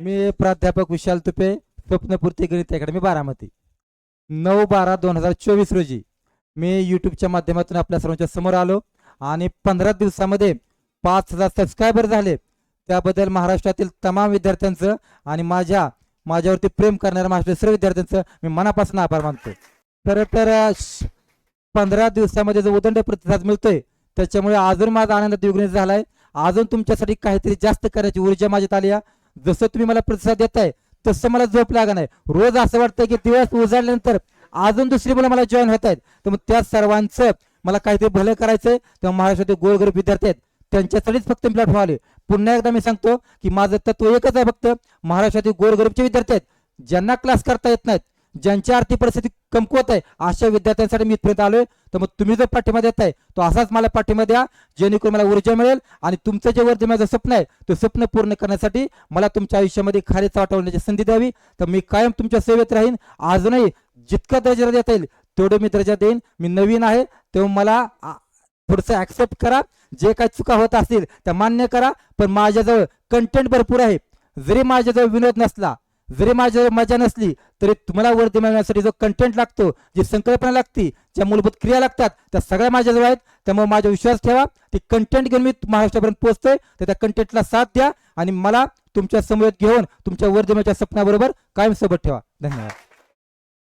मी प्राध्यापक विशाल तुपे स्वप्नपूर्ती गणित अकॅडमी बारामती. नऊ बारा दोन हजार चोवीस रोजी मी यूट्यूबच्या माध्यमातून आपल्या सर्वांच्या समोर आलो आणि पंधरा दिवसामध्ये पाच हजार सबस्क्रायबर झाले. त्याबद्दल महाराष्ट्रातील तमाम विद्यार्थ्यांचं आणि माझ्या माझ्यावरती प्रेम करणाऱ्या महाराष्ट्रातील सर्व विद्यार्थ्यांचं मी मनापासून आभार मानतो खरं तर श- पंधरा दिवसामध्ये जो उदंड प्रतिसाद मिळतोय त्याच्यामुळे अजून माझा आनंद द्विगुणित झालाय. अजून तुमच्यासाठी काहीतरी जास्त करण्याची ऊर्जा माझ्यात आली आहे. जसं तुम्ही मला प्रतिसाद देताय तसं मला झोप लागा नाही रोज असं वाटतं की दिवस उजाडल्यानंतर अजून दुसरी मुलं मला जॉईन होत आहेत. तर मग त्या सर्वांचं मला काहीतरी भलं करायचंय. तेव्हा महाराष्ट्रातील गोरगरीब विद्यार्थी आहेत त्यांच्यासाठीच फक्त मी प्लॅटफॉर्म आले पुन्हा एकदा मी सांगतो की माझं तत्व एकच आहे फक्त महाराष्ट्रातील गोरगरीबचे विद्यार्थी आहेत ज्यांना क्लास करता येत नाहीत. ज्यांची आर्थिक परिस्थिती कमकुवत आहे अशा विद्यार्थ्यांसाठी मी इथपर्यंत आलोय. तर मग तुम्ही जो पाठिंबा देत आहे तो असाच मला पाठिंबा द्या जेणेकरून मला ऊर्जा मिळेल आणि तुमचं जे वरती माझं स्वप्न आहे ते स्वप्न पूर्ण करण्यासाठी मला तुमच्या आयुष्यामध्ये खारीचा वाटवण्याची संधी द्यावी. तर मी कायम तुमच्या सेवेत राहीन. अजूनही जितका दर्जा देता येईल तेवढं मी दर्जा देईन. मी नवीन आहे तेव्हा मला आ, थोडंसं ऍक्सेप्ट करा. जे काही चुका होत असतील त्या मान्य करा. पण माझ्याजवळ कंटेंट भरपूर आहे. जरी माझ्याजवळ विनोद नसला जरी माझ्या मजा नसली तरी तुम्हाला वरती मिळवण्यासाठी जो कंटेंट लागतो जी संकल्पना लागते ज्या मूलभूत क्रिया लागतात त्या सगळ्या माझ्याजवळ आहेत. त्यामुळे माझा विश्वास ठेवा ती कंटेंट घेऊन मी महाराष्ट्रापर्यंत पोहोचतोय. तर त्या कंटेंटला साथ द्या आणि मला तुमच्या समवेत घेऊन तुमच्या वर्धमाच्या स्वप्नाबरोबर कायम सोबत ठेवा. धन्यवाद.